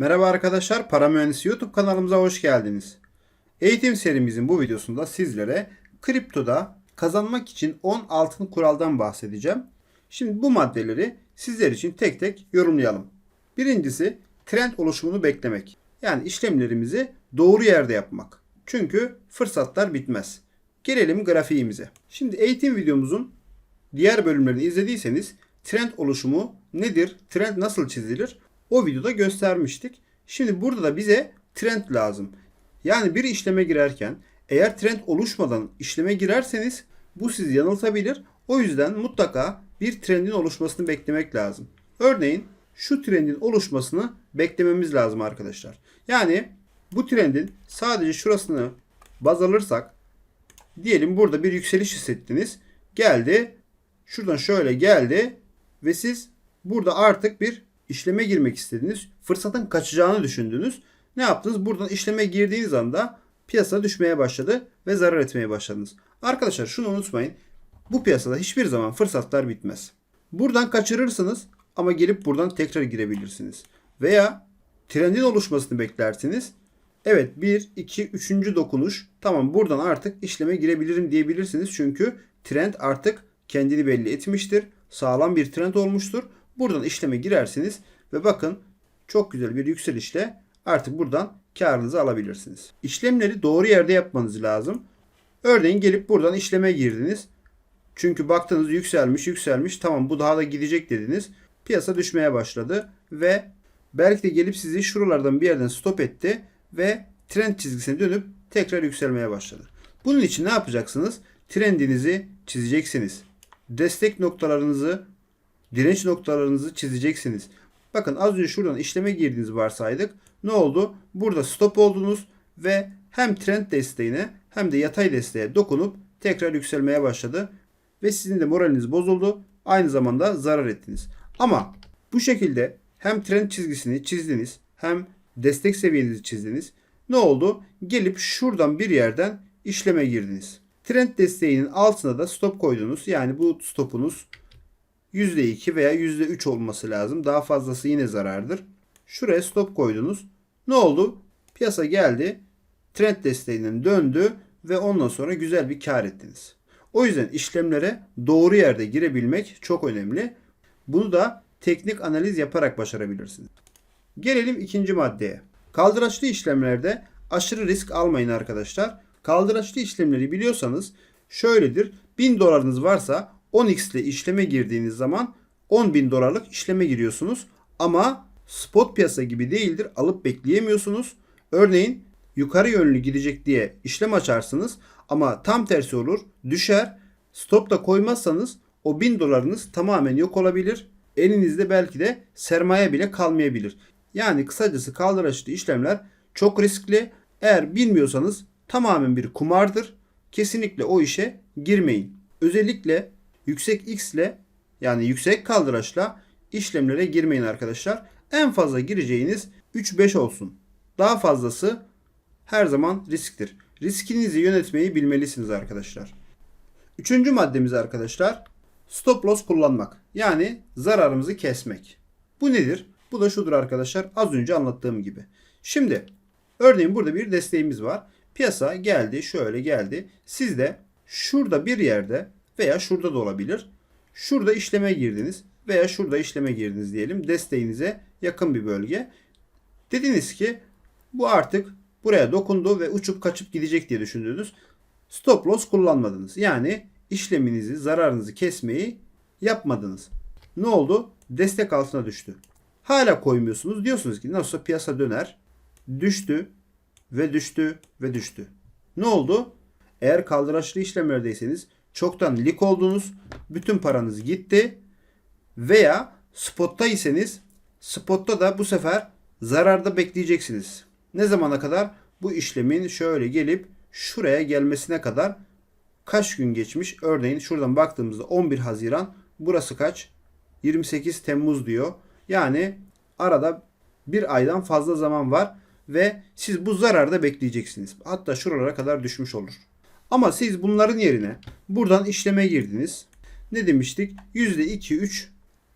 Merhaba arkadaşlar, Para Mühendisi YouTube kanalımıza hoş geldiniz. Eğitim serimizin bu videosunda sizlere kriptoda kazanmak için 10 altın kuraldan bahsedeceğim. Şimdi bu maddeleri sizler için tek tek yorumlayalım. Birincisi trend oluşumunu beklemek. Yani işlemlerimizi doğru yerde yapmak. Çünkü fırsatlar bitmez. Gelelim grafiğimize. Şimdi eğitim videomuzun diğer bölümlerini izlediyseniz trend oluşumu nedir, trend nasıl çizilir o videoda göstermiştik. Şimdi burada da bize trend lazım. Yani bir işleme girerken eğer trend oluşmadan işleme girerseniz bu sizi yanıltabilir. O yüzden mutlaka bir trendin oluşmasını beklemek lazım. Örneğin şu trendin oluşmasını beklememiz lazım arkadaşlar. Yani bu trendin sadece şurasını baz alırsak diyelim burada bir yükseliş hissettiniz. Geldi. Şuradan şöyle geldi ve siz burada artık bir işleme girmek istediniz. Fırsatın kaçacağını düşündünüz. Ne yaptınız? Buradan işleme girdiğiniz anda piyasa düşmeye başladı ve zarar etmeye başladınız. Arkadaşlar şunu unutmayın. Bu piyasada hiçbir zaman fırsatlar bitmez. Buradan kaçırırsınız ama gelip buradan tekrar girebilirsiniz. Veya trendin oluşmasını beklersiniz. Evet 1, 2, 3. dokunuş. Tamam buradan artık işleme girebilirim diyebilirsiniz. Çünkü trend artık kendini belli etmiştir. Sağlam bir trend olmuştur. Buradan işleme girersiniz ve bakın çok güzel bir yükselişle artık buradan karınızı alabilirsiniz. İşlemleri doğru yerde yapmanız lazım. Örneğin gelip buradan işleme girdiniz. Çünkü baktınız yükselmiş yükselmiş tamam bu daha da gidecek dediniz. Piyasa düşmeye başladı ve belki de gelip sizi şuralardan bir yerden stop etti ve trend çizgisine dönüp tekrar yükselmeye başladı. Bunun için ne yapacaksınız? Trendinizi çizeceksiniz. Destek noktalarınızı, direnç noktalarınızı çizeceksiniz. Bakın az önce şuradan işleme girdiğinizi varsaydık. Ne oldu? Burada stop oldunuz ve hem trend desteğine hem de yatay desteğe dokunup tekrar yükselmeye başladı. Ve sizin de moraliniz bozuldu. Aynı zamanda zarar ettiniz. Ama bu şekilde hem trend çizgisini çizdiniz hem destek seviyenizi çizdiniz. Ne oldu? Gelip şuradan bir yerden işleme girdiniz. Trend desteğinin altına da stop koydunuz. Yani bu stopunuz %2 veya %3 olması lazım. Daha fazlası yine zarardır. Şuraya stop koydunuz. Ne oldu? Piyasa geldi. Trend desteğinden döndü ve ondan sonra güzel bir kar ettiniz. O yüzden işlemlere doğru yerde girebilmek çok önemli. Bunu da teknik analiz yaparak başarabilirsiniz. Gelelim ikinci maddeye. Kaldıraçlı işlemlerde aşırı risk almayın arkadaşlar. Kaldıraçlı işlemleri biliyorsanız şöyledir. 1000 dolarınız varsa 10x ile işleme girdiğiniz zaman 10.000 dolarlık işleme giriyorsunuz. Ama spot piyasa gibi değildir. Alıp bekleyemiyorsunuz. Örneğin yukarı yönlü gidecek diye işlem açarsınız ama tam tersi olur. Düşer. Stop da koymazsanız o 1000 dolarınız tamamen yok olabilir. Elinizde belki de sermaye bile kalmayabilir. Yani kısacası kaldıraçlı işlemler çok riskli. Eğer bilmiyorsanız tamamen bir kumardır. Kesinlikle o işe girmeyin. Özellikle yüksek X ile yani yüksek kaldıraçla işlemlere girmeyin arkadaşlar. En fazla gireceğiniz 3-5 olsun. Daha fazlası her zaman risktir. Riskinizi yönetmeyi bilmelisiniz arkadaşlar. Üçüncü maddemiz arkadaşlar stop loss kullanmak. Yani zararımızı kesmek. Bu nedir? Bu da şudur arkadaşlar az önce anlattığım gibi. Şimdi örneğin burada bir desteğimiz var. Piyasa geldi şöyle geldi. Siz de şurada bir yerde veya şurada da olabilir. Şurada işleme girdiniz veya şurada işleme girdiniz diyelim. Desteğinize yakın bir bölge. Dediniz ki bu artık buraya dokundu ve uçup kaçıp gidecek diye düşündünüz. Stop loss kullanmadınız. Yani işleminizi, zararınızı kesmeyi yapmadınız. Ne oldu? Destek altına düştü. Hala koymuyorsunuz. Diyorsunuz ki nasılsa piyasa döner. Düştü ve düştü ve düştü. Ne oldu? Eğer kaldıraçlı işlemlerdeyseniz çoktan lik oldunuz. Bütün paranız gitti. Veya spotta iseniz spotta da bu sefer zararda bekleyeceksiniz. Ne zamana kadar? Bu işlemin şöyle gelip şuraya gelmesine kadar kaç gün geçmiş? Örneğin şuradan baktığımızda 11 Haziran burası kaç? 28 Temmuz diyor. Yani arada bir aydan fazla zaman var ve siz bu zararda bekleyeceksiniz. Hatta şuralara kadar düşmüş olur. Ama siz bunların yerine buradan işleme girdiniz. Ne demiştik? %2-3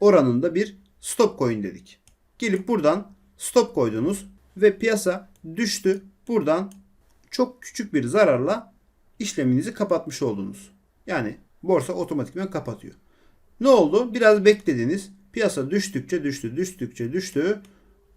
oranında bir stop coin dedik. Gelip buradan stop koydunuz ve piyasa düştü. Buradan çok küçük bir zararla işleminizi kapatmış oldunuz. Yani borsa otomatikman kapatıyor. Ne oldu? Biraz beklediniz. Piyasa düştükçe düştü, düştükçe düştü.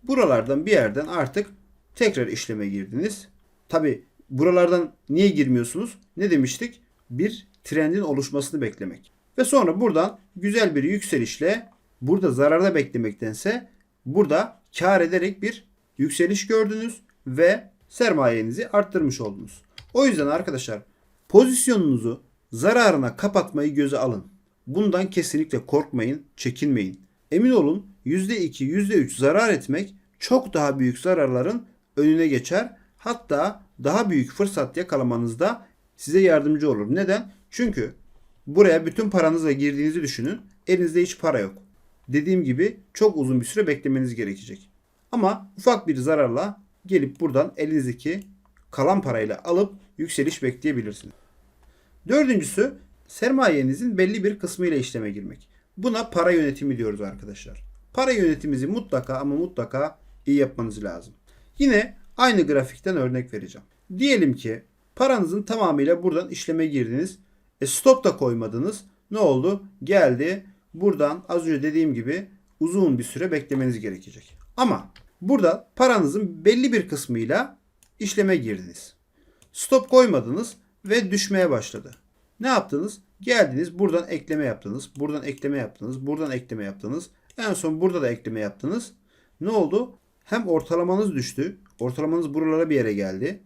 Buralardan bir yerden artık tekrar işleme girdiniz. Tabi buralardan niye girmiyorsunuz? Ne demiştik? Bir trendin oluşmasını beklemek. Ve sonra buradan güzel bir yükselişle burada zararda beklemektense burada kar ederek bir yükseliş gördünüz ve sermayenizi arttırmış oldunuz. O yüzden arkadaşlar pozisyonunuzu zararına kapatmayı göze alın. Bundan kesinlikle korkmayın, çekinmeyin. Emin olun %2, %3 zarar etmek çok daha büyük zararların önüne geçer. Hatta daha büyük fırsat yakalamanızda size yardımcı olur. Neden? Çünkü buraya bütün paranızla girdiğinizi düşünün. Elinizde hiç para yok. Dediğim gibi çok uzun bir süre beklemeniz gerekecek. Ama ufak bir zararla gelip buradan elinizdeki kalan parayla alıp yükseliş bekleyebilirsiniz. Dördüncüsü sermayenizin belli bir kısmıyla işleme girmek. Buna para yönetimi diyoruz arkadaşlar. Para yönetiminizi mutlaka ama mutlaka iyi yapmanız lazım. Yine aynı grafikten örnek vereceğim. Diyelim ki paranızın tamamıyla buradan işleme girdiniz. E stop da koymadınız. Ne oldu? Geldi. Buradan az önce dediğim gibi uzun bir süre beklemeniz gerekecek. Ama burada paranızın belli bir kısmıyla işleme girdiniz. Stop koymadınız ve düşmeye başladı. Ne yaptınız? Geldiniz buradan ekleme yaptınız. Buradan ekleme yaptınız. Buradan ekleme yaptınız. En son burada da ekleme yaptınız. Ne oldu? Hem ortalamanız düştü. Ortalamanız buralara bir yere geldi.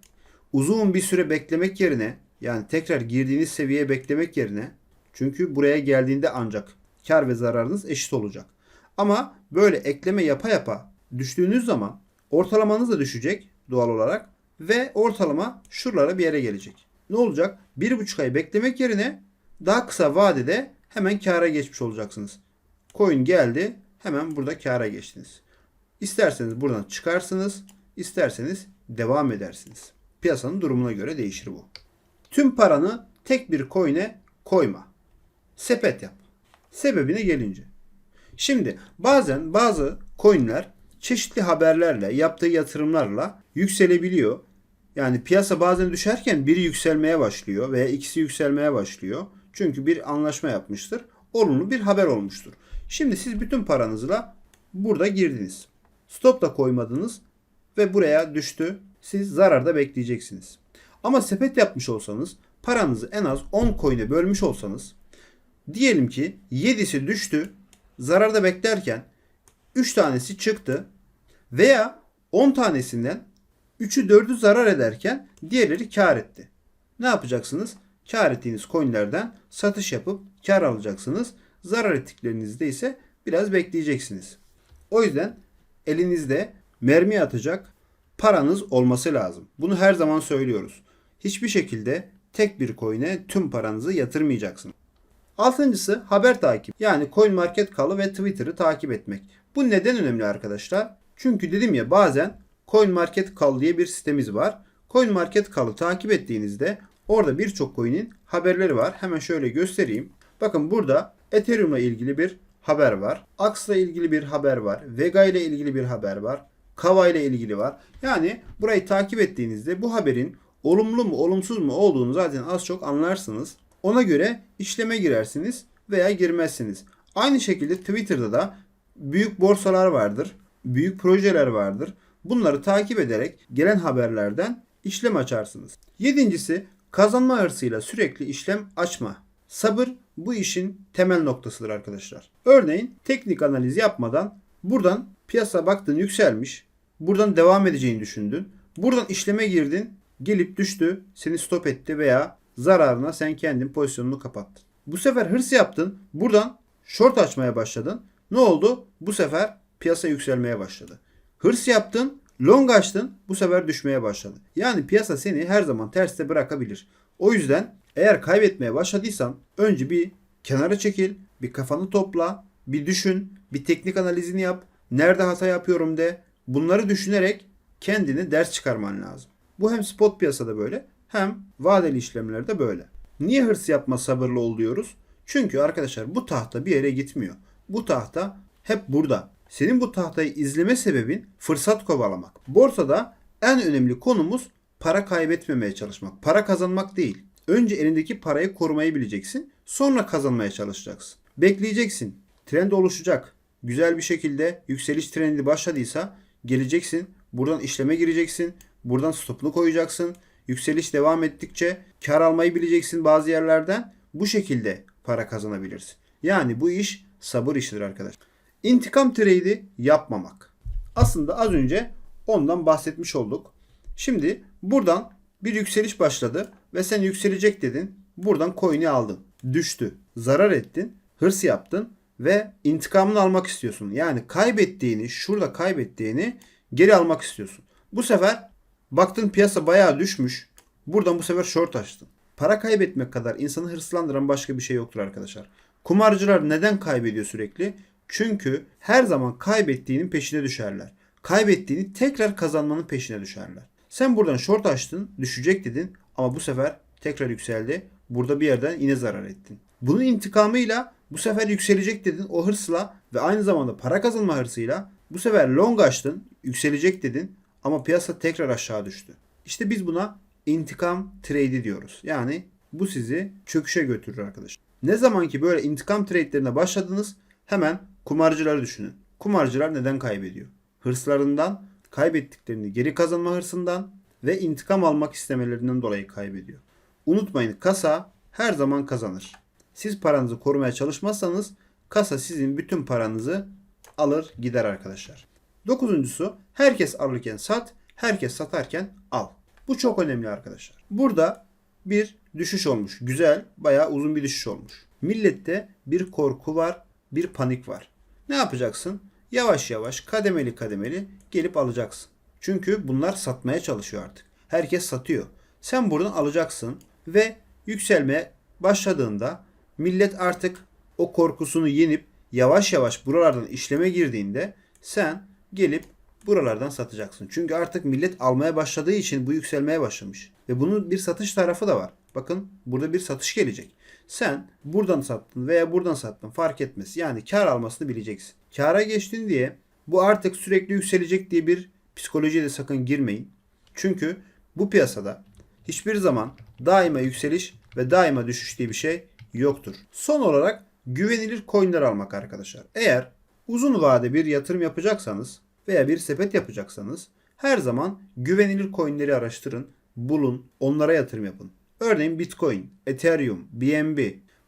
Uzun bir süre beklemek yerine yani tekrar girdiğiniz seviyeye beklemek yerine çünkü buraya geldiğinde ancak kar ve zararınız eşit olacak. Ama böyle ekleme yapa yapa düştüğünüz zaman ortalamanız da düşecek doğal olarak ve ortalama şuralara bir yere gelecek. Ne olacak? Bir buçuk ay beklemek yerine daha kısa vadede hemen kâra geçmiş olacaksınız. Coin geldi hemen burada kâra geçtiniz. İsterseniz buradan çıkarsınız, isterseniz devam edersiniz. Piyasanın durumuna göre değişir bu. Tüm paranı tek bir coin'e koyma. Sepet yap. Sebebine gelince. Şimdi bazen bazı coin'ler çeşitli haberlerle, yaptığı yatırımlarla yükselebiliyor. Yani piyasa bazen düşerken biri yükselmeye başlıyor veya ikisi yükselmeye başlıyor. Çünkü bir anlaşma yapmıştır. Olumlu bir haber olmuştur. Şimdi siz bütün paranızla burada girdiniz. Stop da koymadınız ve buraya düştü. Siz zararda bekleyeceksiniz. Ama sepet yapmış olsanız paranızı en az 10 coin'e bölmüş olsanız diyelim ki 7'si düştü. Zararda beklerken 3 tanesi çıktı veya 10 tanesinden 3'ü 4'ü zarar ederken diğerleri kar etti. Ne yapacaksınız? Kar ettiğiniz coinlerden satış yapıp kar alacaksınız. Zarar ettiklerinizde ise biraz bekleyeceksiniz. O yüzden elinizde mermi atacak paranız olması lazım. Bunu her zaman söylüyoruz. Hiçbir şekilde tek bir coin'e tüm paranızı yatırmayacaksınız. Altıncısı haber takip. Yani CoinMarketCap'ı ve Twitter'ı takip etmek. Bu neden önemli arkadaşlar? Çünkü dedim ya bazen CoinMarketCap diye bir sitemiz var. CoinMarketCap'ı takip ettiğinizde orada birçok coin'in haberleri var. Hemen şöyle göstereyim. Bakın burada Ethereum'la ilgili bir haber var. Ax'la ilgili bir haber var. Vega ile ilgili bir haber var. Kava ile ilgili var. Yani burayı takip ettiğinizde bu haberin olumlu mu olumsuz mu olduğunu zaten az çok anlarsınız. Ona göre işleme girersiniz veya girmezsiniz. Aynı şekilde Twitter'da da büyük borsalar vardır. Büyük projeler vardır. Bunları takip ederek gelen haberlerden işlem açarsınız. Yedincisi kazanma hırsıyla sürekli işlem açma. Sabır bu işin temel noktasıdır arkadaşlar. Örneğin teknik analiz yapmadan buradan piyasa baktın yükselmiş. Buradan devam edeceğini düşündün. Buradan işleme girdin. Gelip düştü. Seni stop etti veya zararına sen kendin pozisyonunu kapattın. Bu sefer hırs yaptın. Buradan short açmaya başladın. Ne oldu? Bu sefer piyasa yükselmeye başladı. Hırs yaptın, long açtın, bu sefer düşmeye başladı. Yani piyasa seni her zaman terste bırakabilir. O yüzden eğer kaybetmeye başladıysan önce bir kenara çekil, bir kafanı topla, bir düşün, bir teknik analizini yap. Nerede hata yapıyorum de. Bunları düşünerek kendini ders çıkarman lazım. Bu hem spot piyasada böyle hem vadeli işlemlerde böyle. Niye hırs yapma sabırlı ol diyoruz? Çünkü arkadaşlar bu tahta bir yere gitmiyor. Bu tahta hep burada. Senin bu tahtayı izleme sebebin fırsat kovalamak. Borsada en önemli konumuz para kaybetmemeye çalışmak. Para kazanmak değil. Önce elindeki parayı korumayı bileceksin. Sonra kazanmaya çalışacaksın. Bekleyeceksin. Trend oluşacak. Güzel bir şekilde yükseliş trendi başladıysa geleceksin. Buradan işleme gireceksin. Buradan stopunu koyacaksın. Yükseliş devam ettikçe kar almayı bileceksin bazı yerlerden. Bu şekilde para kazanabilirsin. Yani bu iş sabır işidir arkadaş. İntikam trade'i yapmamak. Aslında az önce ondan bahsetmiş olduk. Şimdi buradan bir yükseliş başladı ve sen yükselecek dedin. Buradan coin'i aldın. Düştü. Zarar ettin. Hırs yaptın ve intikamını almak istiyorsun. Yani kaybettiğini, şurada kaybettiğini geri almak istiyorsun. Bu sefer baktın piyasa bayağı düşmüş. Buradan bu sefer short açtın. Para kaybetmek kadar insanı hırslandıran başka bir şey yoktur arkadaşlar. Kumarcılar neden kaybediyor sürekli? Çünkü her zaman kaybettiğinin peşine düşerler. Kaybettiğini tekrar kazanmanın peşine düşerler. Sen buradan short açtın, düşecek dedin ama bu sefer tekrar yükseldi. Burada bir yerden yine zarar ettin. Bunun intikamıyla bu sefer yükselecek dedin o hırsla ve aynı zamanda para kazanma hırsıyla bu sefer long açtın, yükselecek dedin ama piyasa tekrar aşağı düştü. İşte biz buna intikam trade'i diyoruz. Yani bu sizi çöküşe götürür arkadaşlar. Ne zaman ki böyle intikam trade'lerine başladınız hemen kumarcıları düşünün. Kumarcılar neden kaybediyor? Hırslarından, kaybettiklerini geri kazanma hırsından ve intikam almak istemelerinden dolayı kaybediyor. Unutmayın kasa her zaman kazanır. Siz paranızı korumaya çalışmazsanız kasa sizin bütün paranızı alır gider arkadaşlar. Dokuzuncusu herkes alırken sat, herkes satarken al. Bu çok önemli arkadaşlar. Burada bir düşüş olmuş. Güzel, bayağı uzun bir düşüş olmuş. Millette bir korku var, bir panik var. Ne yapacaksın? Yavaş yavaş, kademeli kademeli gelip alacaksın. Çünkü bunlar satmaya çalışıyor artık. Herkes satıyor. Sen buradan alacaksın ve yükselmeye başladığında millet artık o korkusunu yenip yavaş yavaş buralardan işleme girdiğinde sen gelip buralardan satacaksın. Çünkü artık millet almaya başladığı için bu yükselmeye başlamış. Ve bunun bir satış tarafı da var. Bakın burada bir satış gelecek. Sen buradan sattın veya buradan sattın fark etmez. Yani kar almasını bileceksin. Kara geçtin diye bu artık sürekli yükselecek diye bir psikolojiye de sakın girmeyin. Çünkü bu piyasada hiçbir zaman daima yükseliş ve daima düşüş diye bir şey yoktur. Son olarak güvenilir coinler almak arkadaşlar. Eğer uzun vade bir yatırım yapacaksanız veya bir sepet yapacaksanız her zaman güvenilir coinleri araştırın, bulun, onlara yatırım yapın. Örneğin Bitcoin, Ethereum, BNB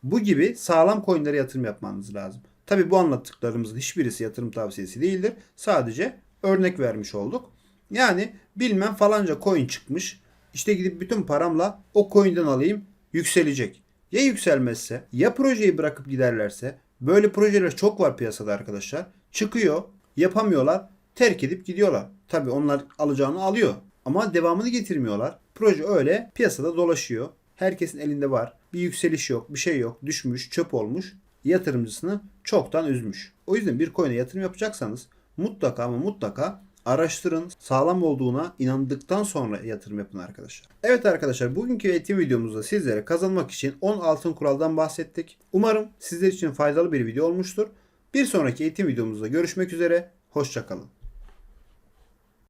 bu gibi sağlam coinlere yatırım yapmanız lazım. Tabi bu anlattıklarımızın hiçbirisi yatırım tavsiyesi değildir. Sadece örnek vermiş olduk. Yani bilmem falanca coin çıkmış. İşte gidip bütün paramla o coin'den alayım yükselecek. Ya yükselmezse ya projeyi bırakıp giderlerse böyle projeler çok var piyasada arkadaşlar. Çıkıyor yapamıyorlar terk edip gidiyorlar. Tabi onlar alacağını alıyor ama devamını getirmiyorlar. Proje öyle piyasada dolaşıyor. Herkesin elinde var. Bir yükseliş yok, bir şey yok. Düşmüş, çöp olmuş. Yatırımcısını çoktan üzmüş. O yüzden bir coin'e yatırım yapacaksanız mutlaka ama mutlaka araştırın. Sağlam olduğuna inandıktan sonra yatırım yapın arkadaşlar. Evet arkadaşlar bugünkü eğitim videomuzda sizlere kazanmak için 10 altın kuraldan bahsettik. Umarım sizler için faydalı bir video olmuştur. Bir sonraki eğitim videomuzda görüşmek üzere. Hoşçakalın.